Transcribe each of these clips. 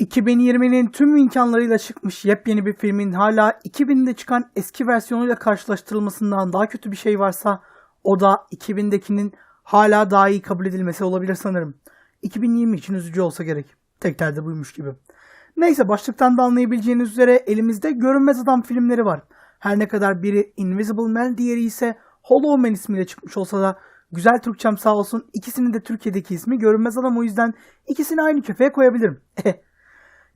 2020'nin tüm imkanlarıyla çıkmış yepyeni bir filmin hala 2000'de çıkan eski versiyonuyla karşılaştırılmasından daha kötü bir şey varsa o da 2000'dekinin hala daha iyi kabul edilmesi olabilir sanırım. 2020 için üzücü olsa gerek. Tek derdi buymuş gibi. Neyse başlıktan da anlayabileceğiniz üzere elimizde Görünmez Adam filmleri var. Her ne kadar biri Invisible Man diğeri ise Hollow Man ismiyle çıkmış olsa da güzel Türkçem sağ olsun ikisinin de Türkiye'deki ismi Görünmez Adam o yüzden ikisini aynı kefeye koyabilirim.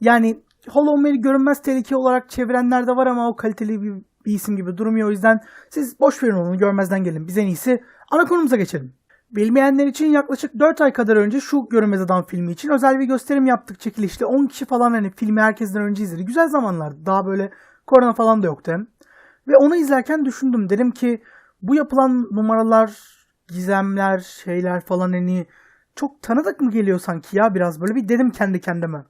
yani Hollow Man'i görünmez tehlike olarak çevirenler de var ama o kaliteli bir, bir isim gibi durmuyor o yüzden siz boş verin onu görmezden gelin. Biz en iyisi ana konumuza geçelim. Bilmeyenler için yaklaşık 4 ay kadar önce şu Görünmez Adam filmi için özel bir gösterim yaptık çekilişte. 10 kişi falan hani filmi herkesten önce izledi. Güzel zamanlardı. Daha böyle korona falan da yoktu. Ve onu izlerken düşündüm. Dedim ki bu yapılan numaralar, gizemler, şeyler falan hani çok tanıdık mı geliyor sanki ya biraz böyle bir dedim kendi kendime.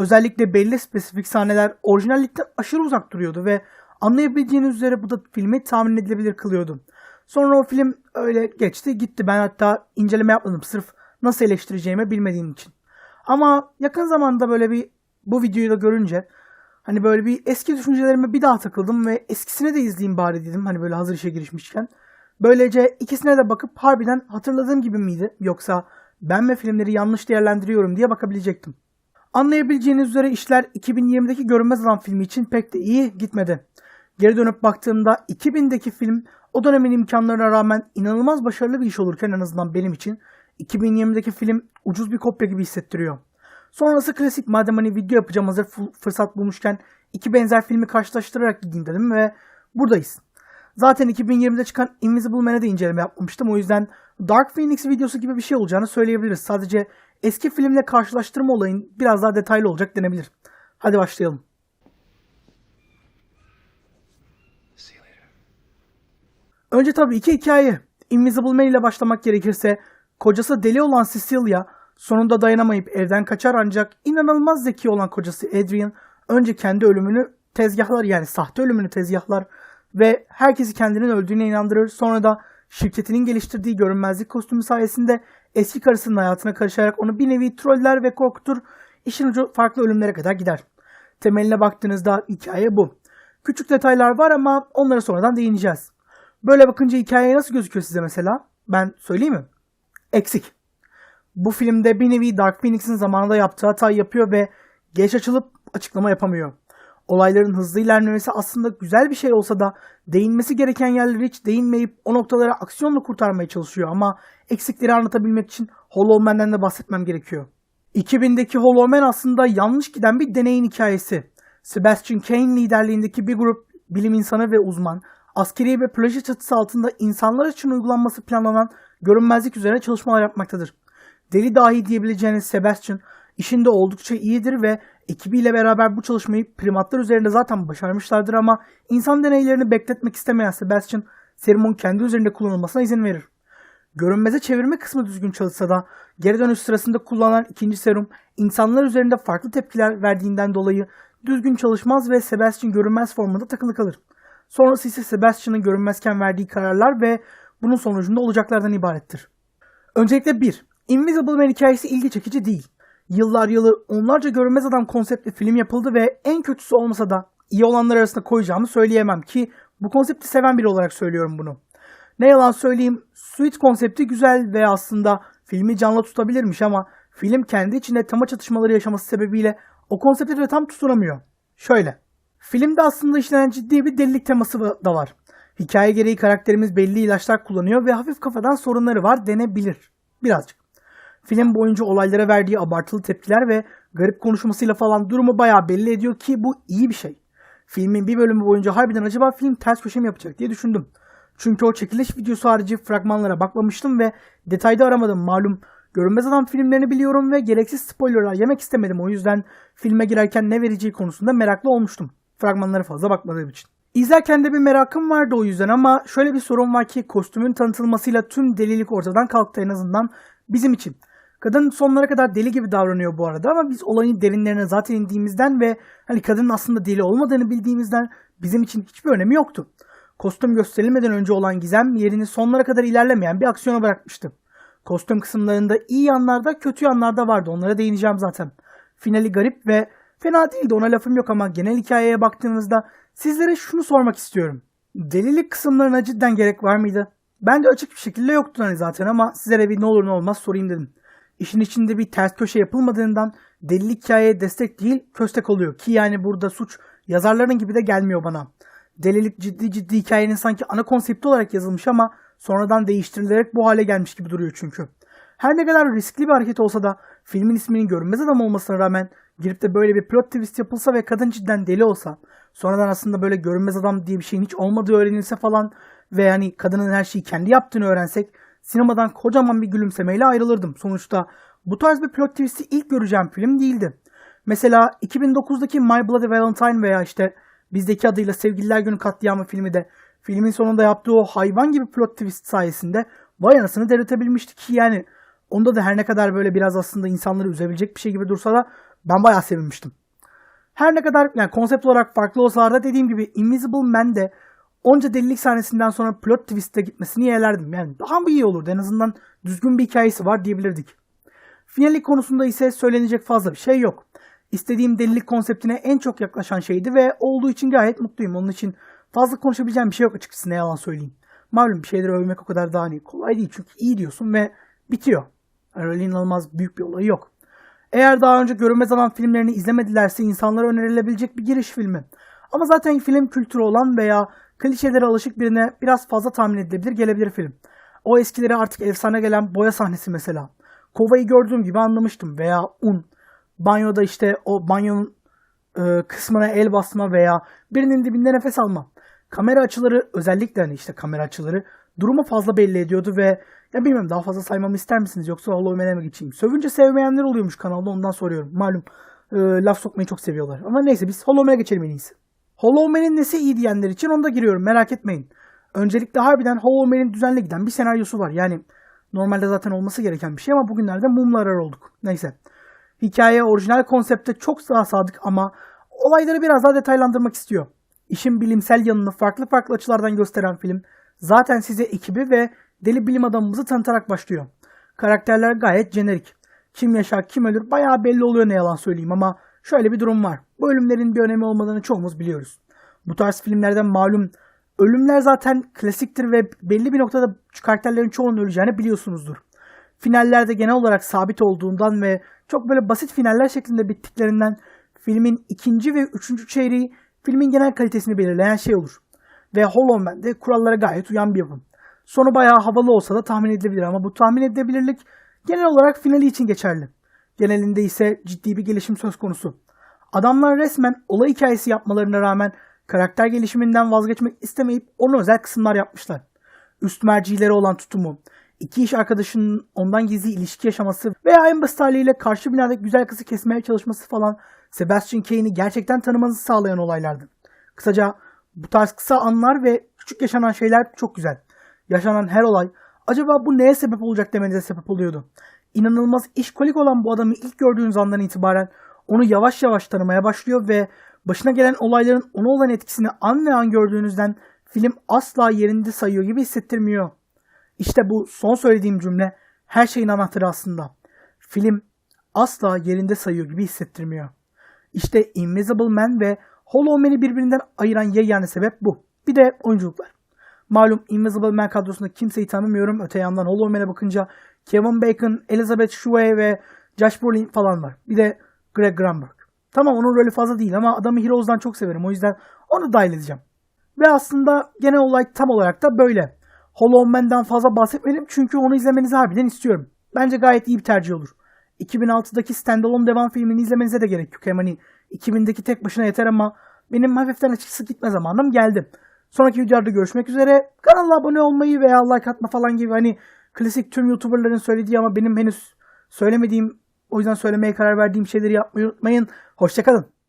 Özellikle belli spesifik sahneler orijinallikten aşırı uzak duruyordu ve anlayabileceğiniz üzere bu da filmi tahmin edilebilir kılıyordu. Sonra o film öyle geçti gitti. Ben hatta inceleme yapmadım sırf nasıl eleştireceğimi bilmediğim için. Ama yakın zamanda böyle bir bu videoyu da görünce hani böyle bir eski düşüncelerime bir daha takıldım ve eskisini de izleyeyim bari dedim. Hani böyle hazır işe girişmişken. Böylece ikisine de bakıp harbiden hatırladığım gibi miydi yoksa ben mi filmleri yanlış değerlendiriyorum diye bakabilecektim. Anlayabileceğiniz üzere işler 2020'deki Görünmez Adam filmi için pek de iyi gitmedi. Geri dönüp baktığımda 2000'deki film o dönemin imkanlarına rağmen inanılmaz başarılı bir iş olurken en azından benim için 2020'deki film ucuz bir kopya gibi hissettiriyor. Sonrası klasik madem hani video yapacağım hazır fırsat bulmuşken iki benzer filmi karşılaştırarak gideyim dedim ve buradayız. Zaten 2020'de çıkan Invisible Man'e de inceleme yapmamıştım. O yüzden Dark Phoenix videosu gibi bir şey olacağını söyleyebiliriz. Sadece eski filmle karşılaştırma olayın biraz daha detaylı olacak denebilir. Hadi başlayalım. Önce tabii iki hikaye. Invisible Man ile başlamak gerekirse kocası deli olan Cecilia sonunda dayanamayıp evden kaçar ancak inanılmaz zeki olan kocası Adrian önce kendi ölümünü tezgahlar yani sahte ölümünü tezgahlar ve herkesi kendinin öldüğüne inandırır. Sonra da şirketinin geliştirdiği görünmezlik kostümü sayesinde eski karısının hayatına karışarak onu bir nevi troller ve korkutur. İşin ucu farklı ölümlere kadar gider. Temeline baktığınızda hikaye bu. Küçük detaylar var ama onlara sonradan değineceğiz. Böyle bakınca hikaye nasıl gözüküyor size mesela? Ben söyleyeyim mi? Eksik. Bu filmde bir nevi Dark Phoenix'in zamanında yaptığı hatayı yapıyor ve geç açılıp açıklama yapamıyor. Olayların hızlı ilerlemesi aslında güzel bir şey olsa da değinmesi gereken yerleri hiç değinmeyip o noktaları aksiyonla kurtarmaya çalışıyor ama eksikleri anlatabilmek için Hollow Man'den de bahsetmem gerekiyor. 2000'deki Hollow Man aslında yanlış giden bir deneyin hikayesi. Sebastian Kane liderliğindeki bir grup bilim insanı ve uzman askeri ve proje çatısı altında insanlar için uygulanması planlanan görünmezlik üzerine çalışmalar yapmaktadır. Deli dahi diyebileceğiniz Sebastian işinde oldukça iyidir ve ekibiyle beraber bu çalışmayı primatlar üzerinde zaten başarmışlardır ama insan deneylerini bekletmek istemeyen Sebastian serumun kendi üzerinde kullanılmasına izin verir. Görünmeze çevirme kısmı düzgün çalışsa da geri dönüş sırasında kullanılan ikinci serum insanlar üzerinde farklı tepkiler verdiğinden dolayı düzgün çalışmaz ve Sebastian görünmez formunda takılı kalır. Sonrası ise Sebastian'ın görünmezken verdiği kararlar ve bunun sonucunda olacaklardan ibarettir. Öncelikle 1. Invisible Man hikayesi ilgi çekici değil. Yıllar yılı onlarca görünmez adam konseptli film yapıldı ve en kötüsü olmasa da iyi olanlar arasında koyacağımı söyleyemem ki bu konsepti seven biri olarak söylüyorum bunu. Ne yalan söyleyeyim Suite konsepti güzel ve aslında filmi canlı tutabilirmiş ama film kendi içinde tema çatışmaları yaşaması sebebiyle o konsepte de tam tutunamıyor. Şöyle. Filmde aslında işlenen ciddi bir delilik teması da var. Hikaye gereği karakterimiz belli ilaçlar kullanıyor ve hafif kafadan sorunları var denebilir. Birazcık. Film boyunca olaylara verdiği abartılı tepkiler ve garip konuşmasıyla falan durumu bayağı belli ediyor ki bu iyi bir şey. Filmin bir bölümü boyunca harbiden acaba film ters köşe mi yapacak diye düşündüm. Çünkü o çekiliş videosu harici fragmanlara bakmamıştım ve detayda aramadım malum. Görünmez Adam filmlerini biliyorum ve gereksiz spoilerlar yemek istemedim o yüzden filme girerken ne vereceği konusunda meraklı olmuştum. Fragmanlara fazla bakmadığım için. İzlerken de bir merakım vardı o yüzden ama şöyle bir sorun var ki kostümün tanıtılmasıyla tüm delilik ortadan kalktı en azından bizim için. Kadın sonlara kadar deli gibi davranıyor bu arada ama biz olayın derinlerine zaten indiğimizden ve hani kadının aslında deli olmadığını bildiğimizden bizim için hiçbir önemi yoktu. Kostüm gösterilmeden önce olan gizem yerini sonlara kadar ilerlemeyen bir aksiyona bırakmıştı. Kostüm kısımlarında iyi yanlarda kötü yanlarda vardı onlara değineceğim zaten. Finali garip ve fena değildi ona lafım yok ama genel hikayeye baktığımızda sizlere şunu sormak istiyorum. Delilik kısımlarına cidden gerek var mıydı? Bence açık bir şekilde yoktu hani zaten ama sizlere bir ne olur ne olmaz sorayım dedim. İşin içinde bir ters köşe yapılmadığından delilik hikayeye destek değil köstek oluyor ki yani burada suç yazarların gibi de gelmiyor bana. Delilik ciddi ciddi hikayenin sanki ana konsepti olarak yazılmış ama sonradan değiştirilerek bu hale gelmiş gibi duruyor çünkü. Her ne kadar riskli bir hareket olsa da filmin isminin görünmez adam olmasına rağmen girip de böyle bir plot twist yapılsa ve kadın cidden deli olsa sonradan aslında böyle görünmez adam diye bir şeyin hiç olmadığı öğrenilse falan ve yani kadının her şeyi kendi yaptığını öğrensek sinemadan kocaman bir gülümsemeyle ayrılırdım. Sonuçta bu tarz bir plot twist'i ilk göreceğim film değildi. Mesela 2009'daki My Bloody Valentine veya işte bizdeki adıyla Sevgililer Günü Katliamı filmi de filmin sonunda yaptığı o hayvan gibi plot twist sayesinde vay anasını delirtebilmişti ki yani onda da her ne kadar böyle biraz aslında insanları üzebilecek bir şey gibi dursa da ben bayağı sevinmiştim. Her ne kadar yani konsept olarak farklı olsalar da dediğim gibi Invisible Man de onca delilik sahnesinden sonra plot twist'e gitmesini yeğlerdim. Yani daha mı iyi olurdu? En azından düzgün bir hikayesi var diyebilirdik. Finali konusunda ise söylenecek fazla bir şey yok. İstediğim delilik konseptine en çok yaklaşan şeydi ve olduğu için gayet mutluyum. Onun için fazla konuşabileceğim bir şey yok açıkçası ne yalan söyleyeyim. Malum bir şeyleri övmek o kadar daha hani kolay değil çünkü iyi diyorsun ve bitiyor. Öyle inanılmaz büyük bir olayı yok. Eğer daha önce Görünmez Adam filmlerini izlemedilerse insanlara önerilebilecek bir giriş filmi. Ama zaten film kültürü olan veya klişelere alışık birine biraz fazla tahmin edilebilir gelebilir film. O eskileri artık efsane gelen boya sahnesi mesela. Kovayı gördüğüm gibi anlamıştım veya un. Banyoda işte o banyonun e, kısmına el basma veya birinin dibinde nefes alma. Kamera açıları özellikle hani işte kamera açıları durumu fazla belli ediyordu ve ya bilmiyorum daha fazla saymamı ister misiniz yoksa Hollow Man'e geçeyim? Sövünce sevmeyenler oluyormuş kanalda ondan soruyorum. Malum e, laf sokmayı çok seviyorlar. Ama neyse biz Hollow geçelim en iyisi. Hollow Man'in nesi iyi diyenler için onda giriyorum merak etmeyin. Öncelikle harbiden Hollow Man'in düzenli giden bir senaryosu var. Yani normalde zaten olması gereken bir şey ama bugünlerde mumla arar olduk. Neyse. Hikaye orijinal konsepte çok daha sadık ama olayları biraz daha detaylandırmak istiyor. İşin bilimsel yanını farklı farklı açılardan gösteren film zaten size ekibi ve deli bilim adamımızı tanıtarak başlıyor. Karakterler gayet jenerik. Kim yaşar kim ölür bayağı belli oluyor ne yalan söyleyeyim ama şöyle bir durum var. Bu ölümlerin bir önemi olmadığını çoğumuz biliyoruz. Bu tarz filmlerden malum ölümler zaten klasiktir ve belli bir noktada karakterlerin çoğunun öleceğini biliyorsunuzdur. Finallerde genel olarak sabit olduğundan ve çok böyle basit finaller şeklinde bittiklerinden filmin ikinci ve üçüncü çeyreği filmin genel kalitesini belirleyen şey olur. Ve Hollow Man de kurallara gayet uyan bir yapım. Sonu bayağı havalı olsa da tahmin edilebilir ama bu tahmin edilebilirlik genel olarak finali için geçerli. Genelinde ise ciddi bir gelişim söz konusu. Adamlar resmen olay hikayesi yapmalarına rağmen karakter gelişiminden vazgeçmek istemeyip onu özel kısımlar yapmışlar. Üst mercileri olan tutumu, iki iş arkadaşının ondan gizli ilişki yaşaması veya en basit haliyle karşı binadaki güzel kızı kesmeye çalışması falan Sebastian Kane'i gerçekten tanımanızı sağlayan olaylardı. Kısaca bu tarz kısa anlar ve küçük yaşanan şeyler çok güzel. Yaşanan her olay acaba bu neye sebep olacak demenize sebep oluyordu. İnanılmaz işkolik olan bu adamı ilk gördüğünüz andan itibaren onu yavaş yavaş tanımaya başlıyor ve başına gelen olayların ona olan etkisini an ve an gördüğünüzden film asla yerinde sayıyor gibi hissettirmiyor. İşte bu son söylediğim cümle her şeyin anahtarı aslında. Film asla yerinde sayıyor gibi hissettirmiyor. İşte Invisible Man ve Hollow Man'i birbirinden ayıran yegane sebep bu. Bir de oyunculuklar. Malum Invisible Man kadrosunda kimseyi tanımıyorum. Öte yandan Hollow Man'e bakınca Kevin Bacon, Elizabeth Shue ve Josh Brolin falan var. Bir de Greg Grunberg. Tamam onun rolü fazla değil ama adamı Heroes'dan çok severim. O yüzden onu dahil edeceğim. Ve aslında genel olay tam olarak da böyle. Hollow Man'den fazla bahsetmedim çünkü onu izlemenizi harbiden istiyorum. Bence gayet iyi bir tercih olur. 2006'daki standalone devam filmini izlemenize de gerek yok. Hem hani 2000'deki tek başına yeter ama benim hafiften açıkçası gitme zamanım geldi. Sonraki videolarda görüşmek üzere. Kanala abone olmayı veya like atma falan gibi hani klasik tüm YouTuber'ların söylediği ama benim henüz söylemediğim o yüzden söylemeye karar verdiğim şeyleri yapmayı unutmayın. Hoşçakalın.